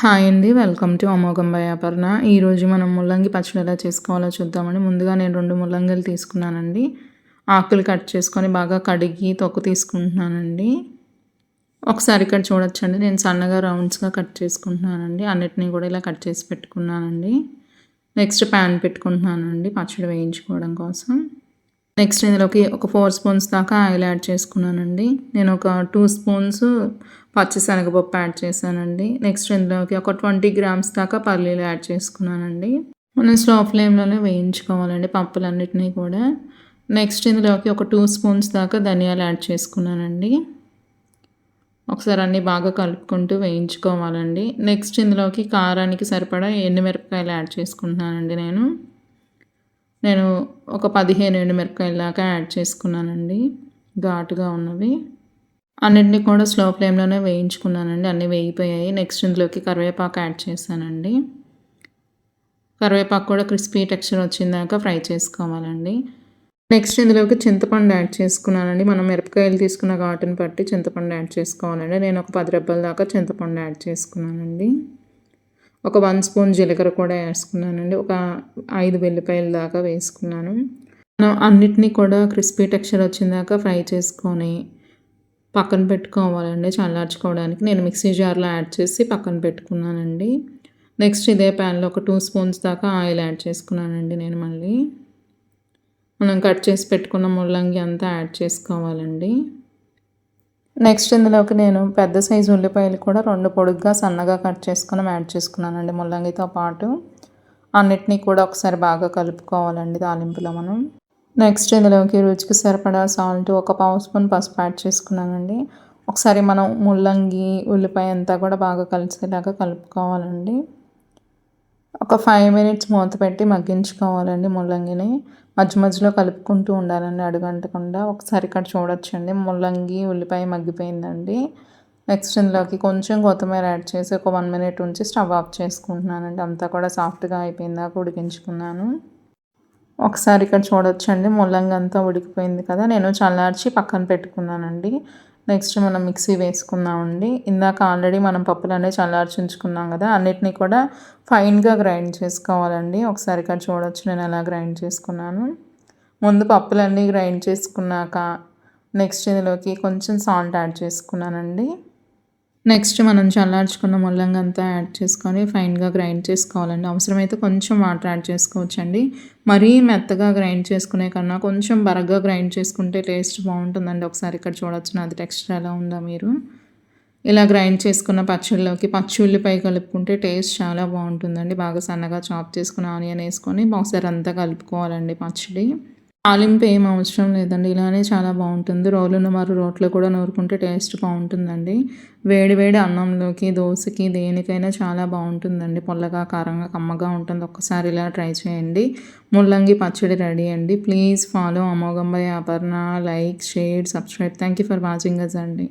Hi అండి welcome to అమోఘం వ్యాపరణ ఈరోజు మనం ముల్లంగి పచ్చడి ఎలా చేసుకోవాలో చూద్దామండి. ముందుగా నేను రెండు ముల్లంగిలు తీసుకున్నానండి. ఆకులు కట్ చేసుకొని బాగా కడిగి తొక్కు తీసుకుంటున్నానండి. ఒకసారి ఇక్కడ చూడొచ్చండి నేను సన్నగా రౌండ్స్గా కట్ చేసుకుంటున్నానండి. అన్నిటినీ కూడా ఇలా కట్ చేసి పెట్టుకున్నానండి. నెక్స్ట్ ప్యాన్ పెట్టుకుంటున్నానండి పచ్చడి వేయించుకోవడం కోసం. నెక్స్ట్ ఇందులోకి ఒక ఫోర్ స్పూన్స్ దాకా ఆయిల్ యాడ్ చేసుకున్నానండి. నేను ఒక టూ స్పూన్స్ పచ్చిశనగపప్పు యాడ్ చేశానండి. నెక్స్ట్ ఇందులోకి ఒక ట్వంటీ గ్రామ్స్ దాకా పల్లీలు యాడ్ చేసుకున్నానండి. మనం స్లో ఫ్లేమ్లోనే వేయించుకోవాలండి పప్పులన్నిటినీ కూడా. నెక్స్ట్ ఇందులోకి ఒక టూ స్పూన్స్ దాకా ధనియాలు యాడ్ చేసుకున్నానండి. ఒకసారి అన్నీ బాగా కలుపుకుంటూ వేయించుకోవాలండి. నెక్స్ట్ ఇందులోకి కారానికి సరిపడా ఎండుమిరపకాయలు యాడ్ చేసుకుంటున్నానండి నేను. నేను ఒక పదిహేను ఎండుమిరపకాయల దాకా యాడ్ చేసుకున్నానండి. ఘాటుగా ఉన్నవి. అన్నింటినీ కూడా స్లో ఫ్లేమ్లోనే వేయించుకున్నానండి. అన్నీ వేగిపోయాయి. నెక్స్ట్ ఇందులోకి కరివేపాకు యాడ్ చేశానండి. కరివేపాకు కూడా క్రిస్పీ టెక్స్చర్ వచ్చిందాక ఫ్రై చేసుకోవాలండి. నెక్స్ట్ ఇందులోకి చింతపండు యాడ్ చేసుకున్నానండి. మనం మిరపకాయలు తీసుకున్న ఘాటుని బట్టి చింతపండు యాడ్ చేసుకోవాలండి. నేను ఒక పది రెబ్బల దాకా చింతపండు యాడ్ చేసుకున్నానండి. ఒక వన్ స్పూన్ జీలకర్ర కూడా వేసుకున్నానండి. ఒక ఐదు వెల్లిపాయల దాకా వేసుకున్నాను. మనం అన్నిటినీ కూడా క్రిస్పీ టెక్స్చర్ వచ్చిందాక ఫ్రై చేసుకొని పక్కన పెట్టుకోవాలండి చల్లార్చుకోవడానికి. నేను మిక్సీ జార్లో యాడ్ చేసి పక్కన పెట్టుకున్నానండి. నెక్స్ట్ ఇదే ప్యాన్లో ఒక టూ స్పూన్స్ దాకా ఆయిల్ యాడ్ చేసుకున్నానండి నేను మళ్ళీ. మనం కట్ చేసి పెట్టుకున్న ముల్లంగి అంతా యాడ్ చేసుకోవాలండి. నెక్స్ట్ ఇందులోకి నేను పెద్ద సైజు ఉల్లిపాయలు కూడా రెండు పొడుగ్గా సన్నగా కట్ చేసుకుని యాడ్ చేసుకున్నానండి. ముల్లంగితో పాటు అన్నిటినీ కూడా ఒకసారి బాగా కలుపుకోవాలండి తాలింపులో మనం. నెక్స్ట్ ఇందులోకి రుచికి సరిపడా సాల్ట్ ఒక పావు స్పూన్ పసుపు యాడ్ చేసుకున్నానండి. ఒకసారి మనం ముల్లంగి ఉల్లిపాయ అంతా కూడా బాగా కలిసేలాగా కలుపుకోవాలండి. ఒక ఫైవ్ మినిట్స్ మూత పెట్టి మగ్గించుకోవాలండి ముల్లంగిని. మధ్య మధ్యలో కలుపుకుంటూ ఉండాలండి అడుగంటకుండా. ఒకసారి ఇక్కడ చూడొచ్చండి. ముల్లంగి ఉల్లిపాయ మగ్గిపోయిందండి. నెక్స్ట్ ఇందులోకి కొంచెం కొత్తిమీర యాడ్ చేసి ఒక వన్ మినిట్ ఉంచి స్టవ్ ఆఫ్ చేసుకుంటున్నానండి. అంతా కూడా సాఫ్ట్గా అయిపోయిందాక ఉడికించుకున్నాను. ఒకసారి ఇక్కడ చూడొచ్చండి. ముల్లంగి అంతా ఉడికిపోయింది కదా. నేను చల్లార్చి పక్కన పెట్టుకున్నానండి. నెక్స్ట్ మనం మిక్సీ వేసుకుందామండి. ఇందాక ఆల్రెడీ మనం పప్పులు చల్లార్చి ఉంచుకున్నాం కదా అన్నిటినీ కూడా ఫైన్గా గ్రైండ్ చేసుకోవాలండి. ఒకసారి ఇక్కడ చూడొచ్చు నేను ఎలా గ్రైండ్ చేసుకున్నాను. ముందు పప్పులన్నీ గ్రైండ్ చేసుకున్నాక నెక్స్ట్ ఇందులోకి కొంచెం సాల్ట్ యాడ్ చేసుకున్నానండి. నెక్స్ట్ మనం చల్లార్చుకున్న ముల్లంగా అంతా యాడ్ చేసుకొని ఫైన్గా గ్రైండ్ చేసుకోవాలండి. అవసరమైతే కొంచెం వాటర్ యాడ్ చేసుకోవచ్చండి. మరీ మెత్తగా గ్రైండ్ చేసుకునే కన్నా కొంచెం బరగ్గా గ్రైండ్ చేసుకుంటే టేస్ట్ బాగుంటుందండి. ఒకసారి ఇక్కడ చూడొచ్చు నాది టెక్స్చర్ ఎలా ఉందా మీరు. ఇలా గ్రైండ్ చేసుకున్న పచ్చళ్ళలోకి పచ్చి ఉల్లిపాయ కలుపుకుంటే టేస్ట్ చాలా బాగుంటుందండి. బాగా సన్నగా చాప్ చేసుకుని ఆనియన్ వేసుకొని ఒకసారి అంతా కలుపుకోవాలండి పచ్చడి. తాలింపు ఏం అవసరం లేదండి. ఇలానే చాలా బాగుంటుంది. రోలున్న మరి రోట్లో కూడా నూరుకుంటే టేస్ట్ బాగుంటుందండి. వేడి వేడి అన్నంలోకి దోశకి దేనికైనా చాలా బాగుంటుందండి. పొల్లగా కారంగా కమ్మగా ఉంటుంది. ఒక్కసారి ఇలా ట్రై చేయండి. ముల్లంగి పచ్చడి రెడీ అండి. Please follow అమోఘంబై Aparna like share subscribe. Thank you for watching us అండి.